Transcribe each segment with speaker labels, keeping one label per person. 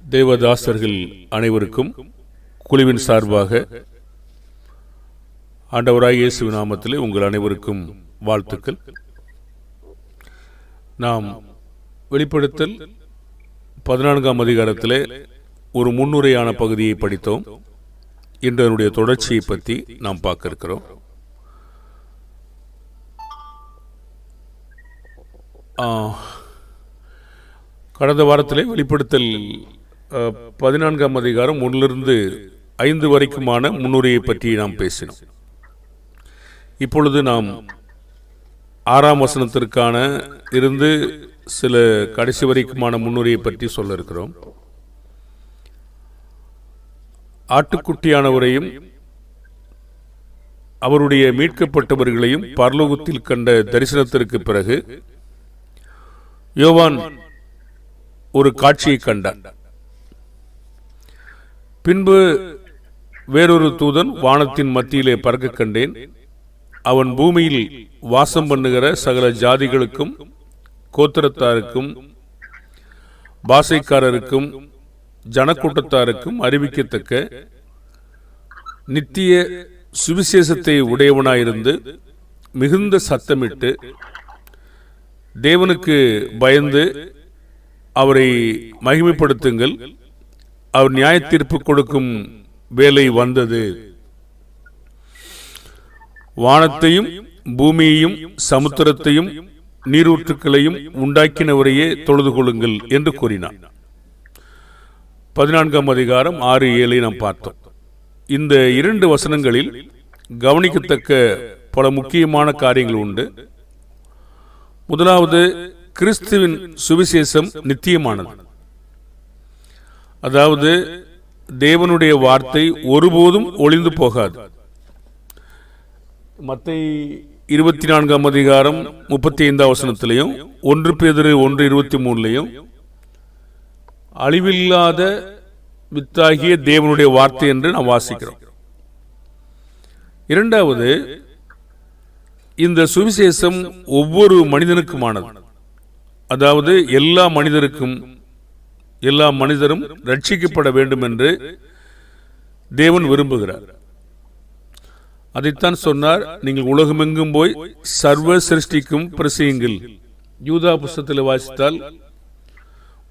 Speaker 1: தேவதாசர்கள் அனைவருக்கும் குழுவின் சார்பாக ஆண்டவராய் இயேசு நாமத்திலே உங்கள் அனைவருக்கும் வாழ்த்துக்கள். நாம் வெளிப்படுத்தல் பதினான்காம் அதிகாரத்திலே ஒரு முன்னுரையான பகுதியை படித்தோம். இன்று அதனுடைய தொடர்ச்சியை பற்றி நாம் பார்க்க இருக்கிறோம் கடந்த வாரத்திலே வெளிப்படுத்தல் பதினான்காம் அதிகாரம் ஒன்றிலிருந்து ஐந்து வரைக்குமான முன்னுரையை பற்றி நாம் பேசினோம். இப்பொழுது நாம் ஆறாம் வசனத்திற்கான இருந்து சில கடைசி வரைக்குமான முன்னுரையை பற்றி சொல்ல இருக்கிறோம். ஆட்டுக்குட்டியானவரையும் அவருடைய மீட்கப்பட்டவர்களையும் பரலோகத்தில் கண்ட தரிசனத்திற்கு பிறகு யோவான் ஒரு காட்சியை கண்டான். பின்பு வேறொரு தூதன் வானத்தின் மத்தியிலே பறக்க கண்டேன். அவன் பூமியில் வாசம் பண்ணுகிற சகல ஜாதிகளுக்கும் கோத்திரத்தாருக்கும் பாசைக்காரருக்கும் ஜனக்கூட்டத்தாருக்கும் அறிவிக்கத்தக்க நித்திய சுவிசேஷத்தை உடையவனாயிருந்து மிகுந்த சத்தமிட்டு தேவனுக்கு பயந்து அவரை மகிமைப்படுத்துங்கள். அவர் நியாயத்தீர்ப்பு கொடுக்கும் வேலை வந்தது. வானத்தையும் பூமியையும் சமுத்திரத்தையும் நீரூற்றுக்களையும் உண்டாக்கினவரையே தொழுது கொள்ளுங்கள் என்று கூறினார். பதினான்காம் அதிகாரம் ஆறு ஏழை நாம் பார்த்தோம். இந்த இரண்டு வசனங்களில் கவனிக்கத்தக்க பல முக்கியமான காரியங்கள் உண்டு. முதலாவது கிறிஸ்துவின் சுவிசேஷம் நித்தியமானது. அதாவது தேவனுடைய வார்த்தை ஒருபோதும் ஒளிந்து போகாது. மத்தை இருபத்தி நான்காம் அதிகாரம் முப்பத்தி ஐந்தாம் வசனத்திலையும் ஒன்று பேதிரு ஒன்று இருபத்தி மூணுலையும் அழிவில்லாத வித்தாகிய தேவனுடைய வார்த்தை என்று நாம் வாசிக்கிறோம். இரண்டாவது இந்த சுவிசேஷம் ஒவ்வொரு மனிதனுக்குமானது. அதாவது எல்லா மனிதருக்கும் எல்லா மனிதரும் ரட்சிக்கப்பட வேண்டும் என்று தேவன் விரும்புகிறார். அதைத்தான் சொன்னார் நீங்கள் உலகமெங்கும் போய் சர்வ சிருஷ்டிக்கும் பிரசியுங்கள். யூதா புஸ்தத்தில் வாசித்தால்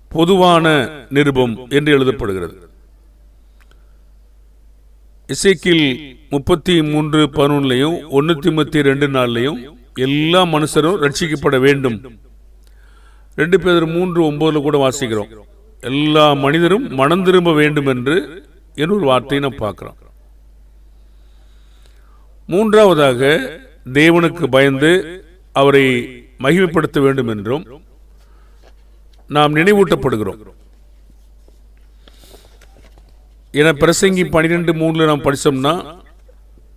Speaker 1: பொதுவான நிருபம் என்று எழுதப்படுகிறது. இசைக்கில் முப்பத்தி மூன்று பதினொன்னுலையும் ஒன்னு திமுத்தி ரெண்டு நாள்லையும் எல்லா மனுஷரும் ரட்சிக்கப்பட வேண்டும். ரெண்டு பேர் மூன்று ஒன்பதுல கூட வாசிக்கிறோம். எல்லா மனிதரும் மனம் திரும்ப வேண்டும் என்று என்ற வார்த்தையை நாம் பார்க்குறோம். மூன்றாவதாக தேவனுக்கு பயந்து அவரை மகிமைப்படுத்த வேண்டும் என்றும் நாம் நினைவூட்டப்படுகிறோம். என பிரசங்கி பனிரெண்டு மூணில் நாம் படித்தோம்னா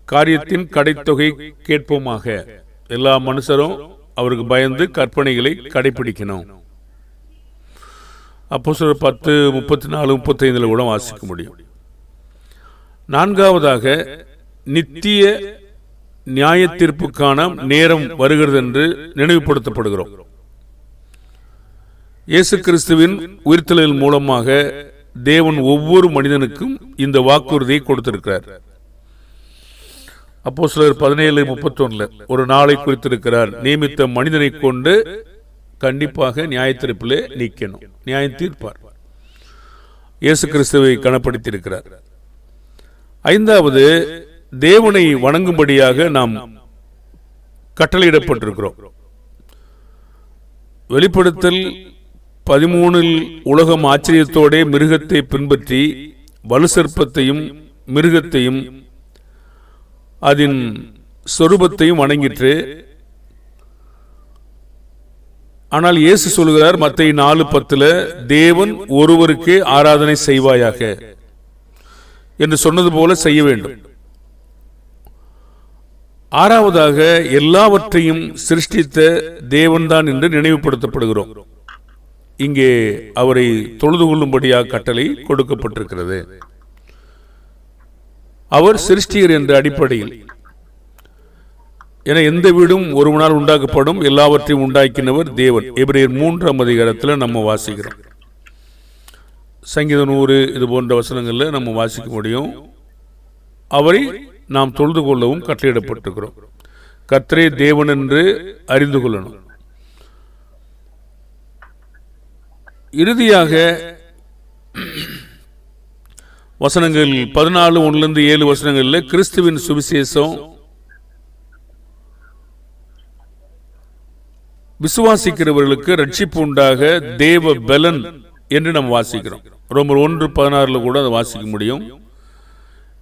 Speaker 1: காரியத்தின் கடைத்தொகை கேட்போமாக. எல்லா மனுஷரும் அவருக்கு பயந்து கற்பனைகளை கடைபிடிக்கணும். அப்போ சில பத்து முப்பத்தி நாலு முப்பத்தைந்தில் கூட வாசிக்க முடியும். நான்காவதாக நித்திய நியாய தீர்ப்புக்கான நேரம் வருகிறது என்று நினைவுபடுத்தப்படுகிறோம். இயேசு கிறிஸ்துவின் உயிர்த்தலின் மூலமாக தேவன் ஒவ்வொரு மனிதனுக்கும் இந்த வாக்குறுதியை கொடுத்திருக்கிறார். அப்போ சிலர் பதினேழு முப்பத்தொன்னுல ஒரு நாளை குறித்திருக்கிறார். நியமித்த மனிதனை கொண்டு கண்டிப்பாக நியாயத்திருப்பிலே நீக்கணும் நியாயம் தீர்ப்பார் இயேசு கிறிஸ்துவை கனப்படுத்தியிருக்கிறார். ஐந்தாவது தேவனை வணங்கும்படியாக நாம் கட்டளையிடப்பட்டிருக்கிறோம். வெளிப்படுத்தல் பதிமூணில் உலகம் ஆச்சரியத்தோடே மிருகத்தை பின்பற்றி வலுசற்பத்தையும் மிருகத்தையும் அதன் சொரூபத்தையும் வணங்கிற்று. ஆனால் இயேசு சொல்கிறார் மத்திய நாலு பத்துல தேவன் ஒருவருக்கே ஆராதனை செய்வாயாக என்று சொன்னது போல செய்ய வேண்டும். ஆறாவதாக எல்லாவற்றையும் சிருஷ்டித்த தேவன்தான் என்று நினைவுபடுத்தப்படுகிறோம். இங்கே அவரை தொழுது கொள்ளும்படியாக கட்டளை கொடுக்கப்பட்டிருக்கிறது. அவர் சிருஷ்டிகர் என்ற அடிப்படையில் என எந்த வீடும் ஒரு நாள் உண்டாக்கப்படும் எல்லாவற்றையும் உண்டாக்கினவர் தேவன். எபிரேயர் மூன்றாம் அதிகாரத்தில் நம்ம வாசிக்கிறோம். சங்கீத நூறு இது போன்ற வசனங்களில் நம்ம வாசிக்க முடியும். அவரை நாம் தொழுது கொள்ளவும் கட்டளையிடப்பட்டிருக்கிறோம். கர்த்தரே தேவன் என்று அறிந்து கொள்ளணும். இறுதியாக வசனங்கள் பதினாலு ஒன்றுலேருந்து ஏழு வசனங்களில் கிறிஸ்துவின் சுவிசேஷம் விசுவாசிக்கிறவர்களுக்கு ரட்சிப்பு உண்டாக தேவ பலன் என்று நம்ம வாசிக்கிறோம். ரொம்ப ஒன்று பதினாறுல கூட அதை வாசிக்க முடியும்.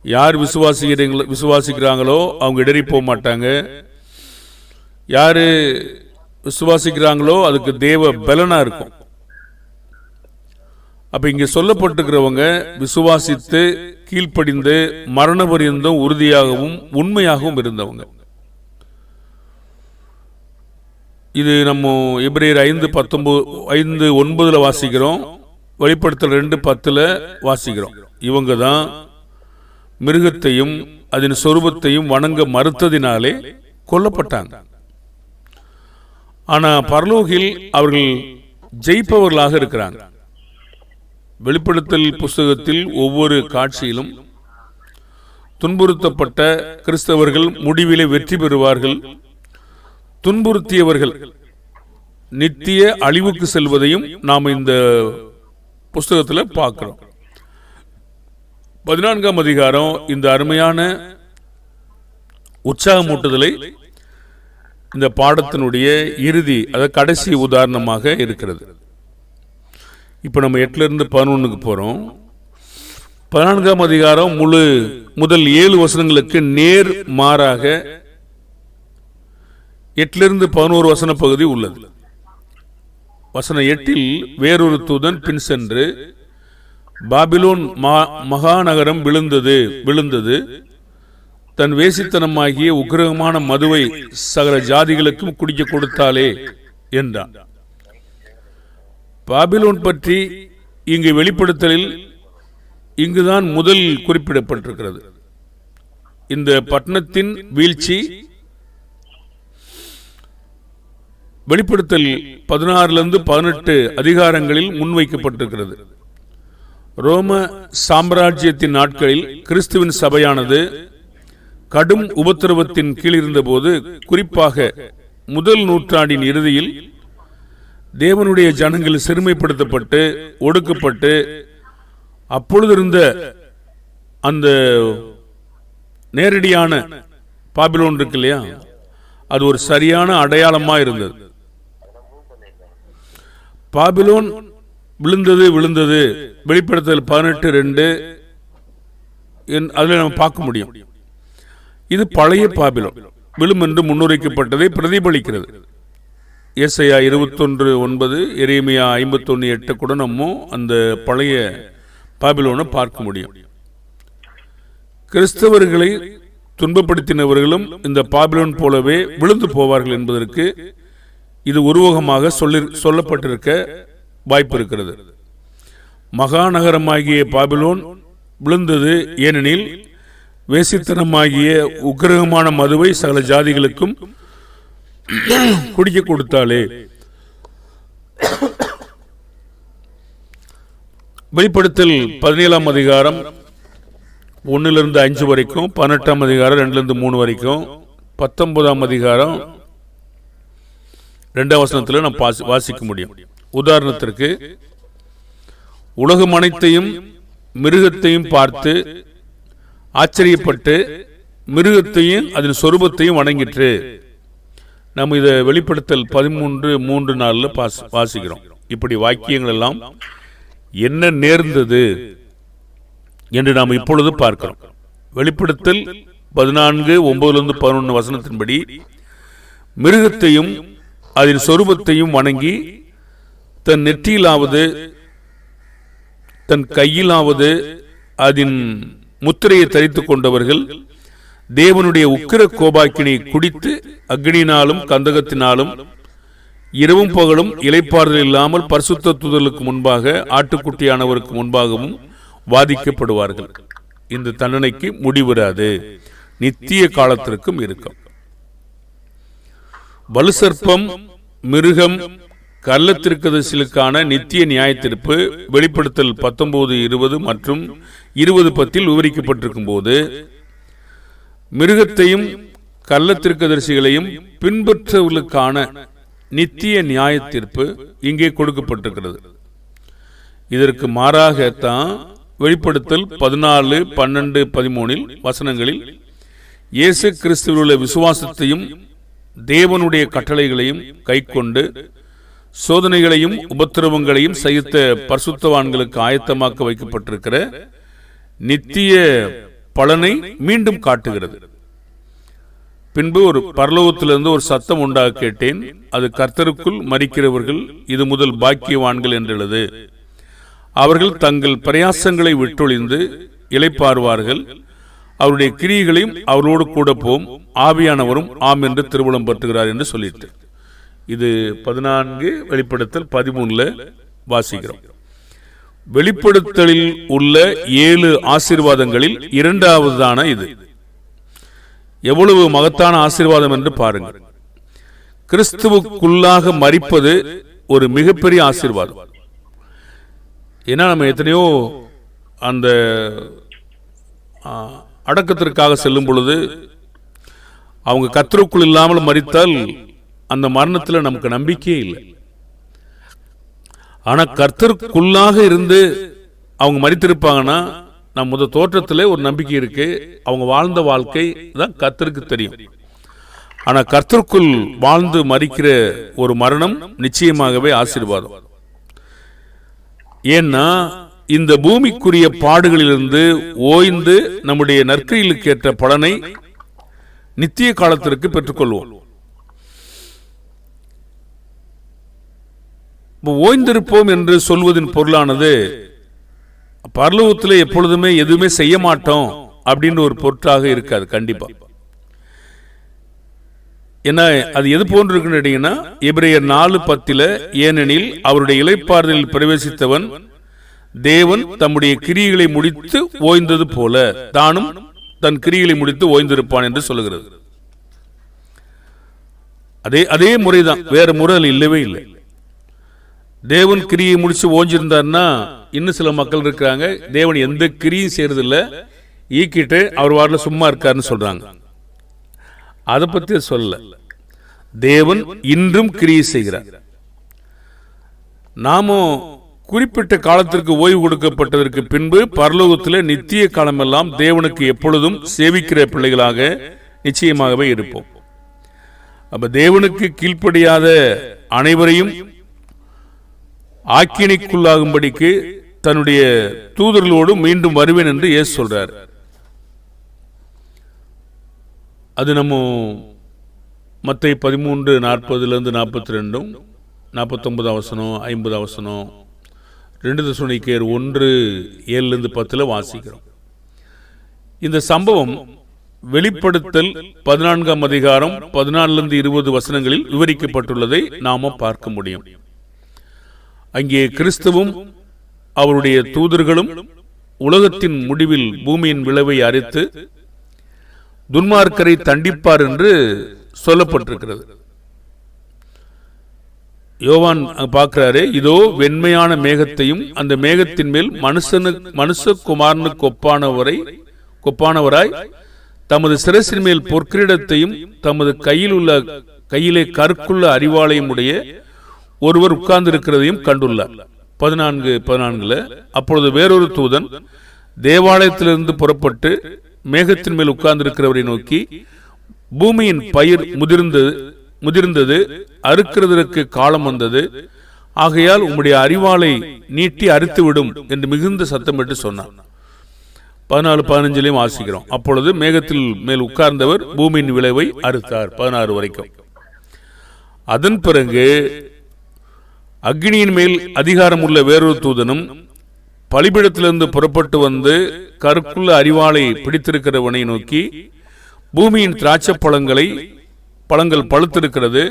Speaker 1: யார் விசுவாசிக்கிறீங்களோ விசுவாசிக்கிறாங்களோ அவங்க இடறி போக மாட்டாங்க. யார் விசுவாசிக்கிறாங்களோ அதுக்கு தேவ பலனாக இருக்கும். அப்போ இங்கே சொல்லப்பட்டிருக்கிறவங்க விசுவாசித்து கீழ்ப்படிந்து மரண பரியந்தம் உறுதியாகவும் உண்மையாகவும் இருந்தவங்க. இது நம்ம எப்ரியர் ஐந்து பத்தொன்பது ஐந்து ஒன்பதுல வாசிக்கிறோம். வெளிப்படுத்தல் ரெண்டு பத்துல வாசிக்கிறோம். இவங்க தான் மிருகத்தையும் அதன் சொரூபத்தையும் வணங்க மறுத்ததினாலே கொல்லப்பட்டாங்க. ஆனா பரலோகில் அவர்கள் ஜெயிப்பவர்களாக இருக்கிறாங்க. வெளிப்படுத்தல் புஸ்தகத்தில் ஒவ்வொரு காட்சியிலும் துன்புறுத்தப்பட்ட கிறிஸ்தவர்கள் முடிவிலே வெற்றி பெறுவார்கள். துன்புறுத்தியவர்கள். நித்திய அழிவுக்கு செல்வதையும் நாம் இந்த புஸ்தகத்தில் பார்க்குறோம். பதினான்காம் அதிகாரம் இந்த அருமையான உற்சாகமூட்டுதலை இந்த பாடத்தினுடைய இறுதி அதாவது கடைசி உதாரணமாக இருக்கிறது. இப்போ நம்ம எட்டுல இருந்து பதினொன்றுக்கு போகிறோம் பதினான்காம் அதிகாரம் முழு முதல் ஏழு வசனங்களுக்கு நேர் மாறாக எட்டிலிருந்து பதினோரு வசன பகுதி உள்ளது. வசன எட்டில் வேறொரு தூதன் பின் சென்று பாபிலோன் மகாநகரம் விழுந்தது விழுந்தது. தன் வேசித்தனமாகிய உக்கிரகமான மதுவை சகல ஜாதிகளுக்கும் குடிக்க கொடுத்தாலே என்றான். பாபிலோன் பற்றி இங்கு வெளிப்படுத்தலில் இங்குதான் முதல் குறிப்பிடப்பட்டிருக்கிறது. இந்த பட்டணத்தின் வீழ்ச்சி வெளிப்படுத்தல் பதினாறுலேருந்து பதினெட்டு அதிகாரங்களில் முன்வைக்கப்பட்டிருக்கிறது. ரோம சாம்ராஜ்யத்தின் நாட்களில் கிறிஸ்துவின் சபையானது கடும் உபத்திரவத்தின் கீழ் இருந்தபோது குறிப்பாக முதல் நூற்றாண்டின் இறுதியில் தேவனுடைய ஜனங்கள் சிறுமைப்படுத்தப்பட்டு ஒடுக்கப்பட்டு அப்பொழுது இருந்த அந்த நேரடியான பாபிலோன் இருக்கு இல்லையா? அது ஒரு சரியான அடையாளமா இருந்தது பாபிலோன் விழுந்தது விழுந்தது. வெளிப்படுத்தல் பதினெட்டு ரெண்டு. அதில் நம்ம பார்க்க முடியும். இது பழைய பாபிலோன். விழும் என்று முன்னுரைக்கப்பட்டதை பிரதிபலிக்கிறது. இயேசையா இருபத்தொன்று ஒன்பது எரேமியா ஐம்பத்தொன்று எட்டு கூட நம்ம அந்த பழைய பாபிலோனை பார்க்க முடியும். கிறிஸ்தவர்களை துன்பப்படுத்தினவர்களும் இந்த பாபிலோன் போலவே விழுந்து போவார்கள் என்பதற்கு இது உருவகமாக சொல்லி சொல்லப்பட்டிருக்க வாய்ப்பு இருக்கிறது மகாநகரமாகிய பாபிலோன் விழுந்தது ஏனெனில் வேசித்தனமாகிய உக்கிரகமான மதுவை சகல ஜாதிகளுக்கும் குடிக்க கொடுத்தாலே வெளிப்படுத்தல் பதினேழாம் அதிகாரம் ஒன்றிலிருந்து அஞ்சு வரைக்கும் பன்னெட்டாம் அதிகாரம் ரெண்டுலேருந்து மூணு வரைக்கும் பத்தொன்பதாம் அதிகாரம் ரெண்டாம் வசனத்தில் நாம் பாசி- வாசிக்க முடியும். உதாரணத்திற்கு உலகம் அனைத்தையும் மிருகத்தையும் பார்த்து ஆச்சரியப்பட்டு மிருகத்தையும் அதன் சொரூபத்தையும் வணங்கிற்று. நம்ம இதை வெளிப்படுத்தல் பதிமூன்று மூன்று நாளில் பாஸ் வாசிக்கிறோம். இப்படி வாக்கியங்கள் எல்லாம் என்ன நேர்ந்தது என்று நாம் இப்பொழுது பார்க்கிறோம். வெளிப்படுத்தல் பதினான்கு ஒன்பதுலேருந்து பதினொன்று வசனத்தின்படி மிருகத்தையும் அதன் சொரூபத்தையும் வணங்கி தன் நெற்றியிலாவது தன் கையிலாவது அதன் முத்திரையை தரித்து கொண்டவர்கள் தேவனுடைய உக்கிர கோபாக்கினை குடித்து அக்னினாலும் கந்தகத்தினாலும் இரவும் பகலும் இலைப்பாறுதல் இல்லாமல் பரிசுத்த தூதலுக்கு முன்பாக ஆட்டுக்குட்டியானவருக்கு முன்பாகவும் வாதிக்கப்படுவார்கள். இந்த தண்டனைக்கு முடிவிராது நித்திய காலத்திற்கும் இருக்கும். வலுசற்பம் மிருகம் கள்ளத்திற்கதசிலுக்கான நித்திய நியாயத்திற்பு வெளிப்படுத்தல் பத்தொன்பது இருபது மற்றும் இருபது பத்தில் விவரிக்கப்பட்டிருக்கும் போது மிருகத்தையும் கள்ளத்திற்கதரிசிகளையும் பின்பற்றவர்களுக்கான நித்திய நியாயத்தீர்ப்பு இங்கே கொடுக்கப்பட்டிருக்கிறது. இதற்கு மாறாகத்தான் வெளிப்படுத்தல் பதினாலு பன்னெண்டு பதிமூனில் வசனங்களில் இயேசு கிறிஸ்துவில் உள்ள விசுவாசத்தையும் தேவனுடைய கட்டளைகளையும் கைக்கொண்டு சோதனைகளையும் உபத்திரவங்களையும் சகித்த பரிசுத்தவான்களுக்கு ஆயத்தமாக்க வைக்கப்பட்டிருக்கிற நித்திய பலனை மீண்டும் காட்டுகிறது. பின்பு ஒரு பரலோகத்திலிருந்து ஒரு சத்தம் உண்டாக கேட்டேன் அது கர்த்தருக்குள் மறிக்கிறவர்கள் இது முதல் பாக்கியவான்கள் என்றெழுது அவர்கள் தங்கள் பிரயாசங்களை விட்டொழிந்து இளைப்பாறுவார்கள். அவருடைய கிரியைகளையும் அவரோடு கூட போம் ஆவியானவரும் ஆம் என்று திருமணம் பற்றுகிறார் என்று சொல்லிட்டு. இது பதினான்கு வெளிப்படுத்தல் பதிமூணுல வாசிக்கிறோம். வெளிப்படுத்தலில் உள்ள ஏழு ஆசீர்வாதங்களில் இரண்டாவதுதான இது? எவ்வளவு மகத்தான ஆசீர்வாதம் என்று பாருங்கள். கிறிஸ்துவுக்குள்ளாக மறிப்பது ஒரு மிகப்பெரிய ஆசீர்வாதம். ஏன்னா நம்ம எத்தனையோ அந்த அடக்கத்திற்காக செல்லும் பொழுது அவங்க கத்தருக்குள் இல்லாமல் மறித்தால் அந்த மரணத்தில் நமக்கு நம்பிக்கையே இல்லை. ஆனால் கர்த்தருக்குள்ளாக இருந்து அவங்க மறித்திருப்பாங்கன்னா நம்ம முத தோற்றத்தில் ஒரு நம்பிக்கை இருக்கு. அவங்க வாழ்ந்த வாழ்க்கை தான் கர்த்தருக்கு தெரியும். ஆனால் கர்த்தருக்குள் வாழ்ந்து மறிக்கிற ஒரு மரணம் நிச்சயமாகவே ஆசீர்வாதம். ஏன்னா இந்த பூமிக்குரிய பாடுகளிலிருந்து ஓய்ந்து நம்முடைய நற்கையிலுக்கேற்ற பலனை நித்திய காலத்திற்கு பெற்றுக்கொள்வோம். ஓய்ந்திருப்போம் என்று சொல்வதின் பொருளானது பரலோகத்தில் எப்பொழுதுமே எதுவுமே செய்ய மாட்டோம் அப்படின்னு ஒரு பொருட்டாக இருக்காது கண்டிப்பா. ஏன்னா அது எது போன்று இருக்குன்னு கேட்டீங்கன்னா எபிரேயர் நாலு பத்தில ஏனெனில் அவருடைய இலைப்பாறுதலில் பிரவேசித்தவன் தேவன் தம்முடைய கிரியைகளை முடித்து ஓய்ந்தது போல தானும் தன் கிரியைகளை முடித்து ஓய்ந்திருப்பான் என்று சொல்லுகிறது. அதே அதே முறைதான் வேற முறை இல்லவே இல்லை. தேவன் கிரியை முடிச்சு ஓஞ்சிருந்தார்னா இன்னும் சில மக்கள் இருக்கிறாங்க. தேவன் எந்த கிரியும் செய்யறதில்லை. ஈக்கிட்டு அவர் வாரில் சும்மா இருக்காருன்னு சொல்றாங்க. அதை பத்தி சொல்லல. தேவன் இன்றும் கிரியை செய்கிறார். நாமும் குறிப்பிட்ட காலத்திற்கு ஓய்வு கொடுக்கப்பட்டதற்கு பின்பு பரலோகத்தில் நித்திய காலமெல்லாம் தேவனுக்கு எப்பொழுதும் சேவிக்கிற பிள்ளைகளாக நிச்சயமாகவே இருப்போம். அப்ப தேவனுக்கு கீழ்ப்படியாத அனைவரையும் ஆக்கினைக்குள்ளாகும்படிக்கு தன்னுடைய தூதர்களோடு மீண்டும் வருவேன் என்று இயேசு சொல்றார். அது நம்ம மற்ற பதிமூன்று நாற்பதுலேருந்து நாற்பத்தி ரெண்டும் நாற்பத்தொன்பது அவசனம் ஐம்பது அவசனம் ரெண்டு தசுனிக்கேர் ஒன்று ஏழுலேருந்து பத்தில் வாசிக்கிறோம். இந்த சம்பவம் வெளிப்படுத்தல் பதினான்காம் அதிகாரம் பதினாலிருந்து இருபது வசனங்களில் விவரிக்கப்பட்டுள்ளதை நாம பார்க்க முடியும். அங்கே கிறிஸ்துவும் அவருடைய தூதர்களும் உலகத்தின் முடிவில் பூமியின் விளைவை அறித்து துன்மார்க்கரை தண்டிப்பார் என்று சொல்லப்பட்டிருக்கிறது. யோவான் பார்க்கிறாரு இதோ வெண்மையான மேகத்தையும் அந்த மேகத்தின் மேல் மனுஷனு மனுஷகுமாரனுக்கு ஒப்பானவரை கொப்பானவராய் தமது சிரசின் மேல் பொற்கிரீடத்தையும் தமது கையில் உள்ள கையிலே கற்குள்ள அறிவாலயம் உடைய ஒருவர் உட்கார்ந்திருக்கிறதையும் கண்டுள்ளார். பதினான்கு பதினான்குல அப்பொழுது வேறொரு தூதன் தேவாலயத்திலிருந்து புறப்பட்டு மேகத்தின் மேல் உட்கார்ந்திருக்கிறவரை நோக்கி பூமியின் பயிர் முதிர்ந்தது முதிர்ந்தது அறுக்கிறதற்கு காலம் வந்தது. ஆகையால் உம்முடைய அறிவாளை நீட்டி அறுத்துவிடும் என்று மிகுந்த சத்தமிட்டு சொன்னார் பதினாலு பதினஞ்சிலையும் வாசிக்கிறோம். அப்பொழுது மேகத்தில் மேல் உட்கார்ந்தவர் பூமியின் விளைவை அறுத்தார் பதினாறு வரைக்கும். அதன் பிறகு அக்னியின் மேல் அதிகாரம் உள்ள வேறொரு தூதனும் பலிபிடத்திலிருந்து புறப்பட்டு வந்து கருக்குள்ள அறிவாளை பிடித்திருக்கிறவனை நோக்கி பூமியின் திராட்சை பழங்களை பழங்கள் பழுத்திருக்கிறது.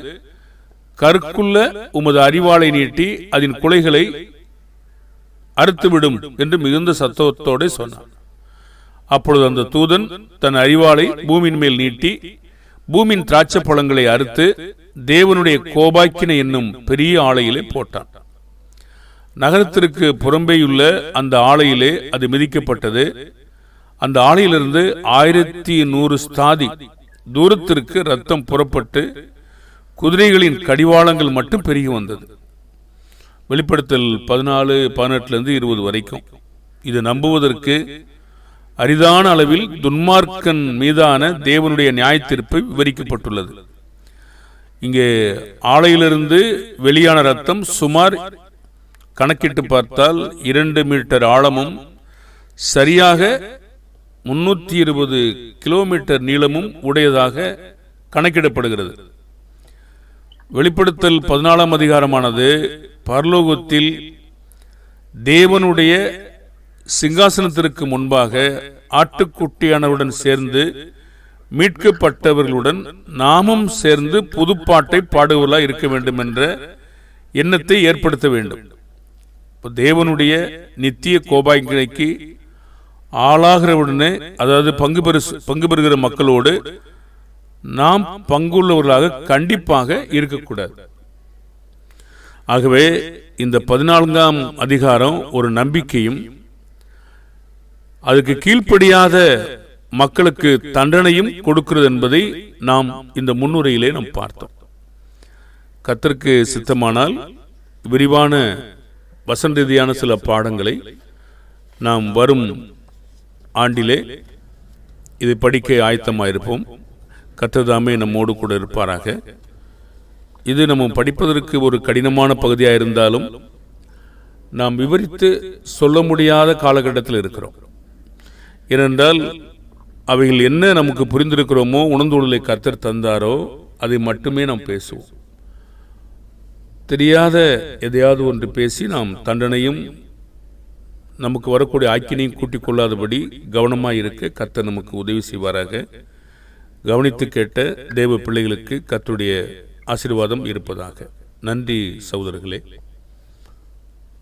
Speaker 1: கருக்குள்ள உமது அறிவாளை நீட்டி அதன் குலைகளை அறுத்துவிடும் என்று மிகுந்த சத்தவத்தோடு சொன்னான். அப்பொழுது அந்த தூதன் தன் அறிவாளை பூமியின் மேல் நீட்டி பூமியின் திராட்சை பழங்களை அறுத்து தேவனுடைய கோபாக்கினை என்னும் பெரிய ஆலையிலே போட்டான். நகரத்திற்கு புறம்பேயுள்ள அந்த ஆலையிலே அது மிதிக்கப்பட்டது. அந்த ஆலையிலிருந்து ஆயிரத்தி நூறு ஸ்தாதி தூரத்திற்கு ரத்தம் புறப்பட்டு குதிரைகளின் கடிவாளங்கள் மட்டும் பெருகி வந்தது. வெளிப்படுத்தல் பதினாலு பதினெட்டுலேருந்து இருபது வரைக்கும். இது நம்புவதற்கு அரிதான அளவில் துன்மார்க்கன் மீதான தேவனுடைய நியாயத்தீர்ப்பு விவரிக்கப்பட்டுள்ளது. இங்கே ஆலையிலிருந்து வெளியான ரத்தம் சுமார் கணக்கிட்டு பார்த்தால் இரண்டு மீட்டர் ஆழமும் சரியாக முன்னூற்றி இருபது கிலோமீட்டர் நீளமும் உடையதாக கணக்கிடப்படுகிறது. வெளிப்படுத்தல் பதினாலாம் அதிகாரமானது பரலோகத்தில் தேவனுடைய சிங்காசனத்திற்கு முன்பாக ஆட்டுக்குட்டியானவருடன் சேர்ந்து மீட்கப்பட்டவர்களுடன் நாமும் சேர்ந்து புதுப்பாட்டை பாடுவதா இருக்க வேண்டும் என்ற எண்ணத்தை ஏற்படுத்த வேண்டும். தேவனுடைய நித்திய கோபாய்க்கு ஆளாகிறவுடனே அதாவது பங்கு பெறு பங்கு பெறுகிற மக்களோடு நாம் பங்குள்ளவர்களாக கண்டிப்பாக இருக்கக்கூடாது. ஆகவே இந்த பதினான்காம் அதிகாரம் ஒரு நம்பிக்கையும் அதுக்கு கீழ்ப்படியாத மக்களுக்கு தண்டனையும் கொடுக்கிறது என்பதை நாம் இந்த முன்னுரையிலே நாம் பார்த்தோம். கத்திற்கு சித்தமானால் விரிவான வசன ரீதியான சில பாடங்களை நாம் வரும் ஆண்டிலே இது படிக்க ஆயத்தமாயிருப்போம். கத்ததாமே நம்மோடு கூட இருப்பாராக. இது நம்ம படிப்பதற்கு ஒரு கடினமான பகுதியாக இருந்தாலும் நாம் விவரித்து சொல்ல முடியாத காலகட்டத்தில் இருக்கிறோம். ஏனென்றால் அவைகள் என்ன நமக்கு புரிந்திருக்கிறோமோ உணர்ந்துள்ளலை கத்தர் தந்தாரோ அதை மட்டுமே நாம் பேசுவோம். தெரியாத எதையாவது ஒன்று பேசி நாம் தண்டனையும் நமக்கு வரக்கூடிய ஆக்கினையும் கூட்டிக் கொள்ளாதபடி கவனமாக இருக்க கத்த நமக்கு உதவி செய்வாராக. கவனித்து கேட்ட தேவ பிள்ளைகளுக்கு கத்துடைய ஆசீர்வாதம் இருப்பதாக. நன்றி சகோதரர்களே.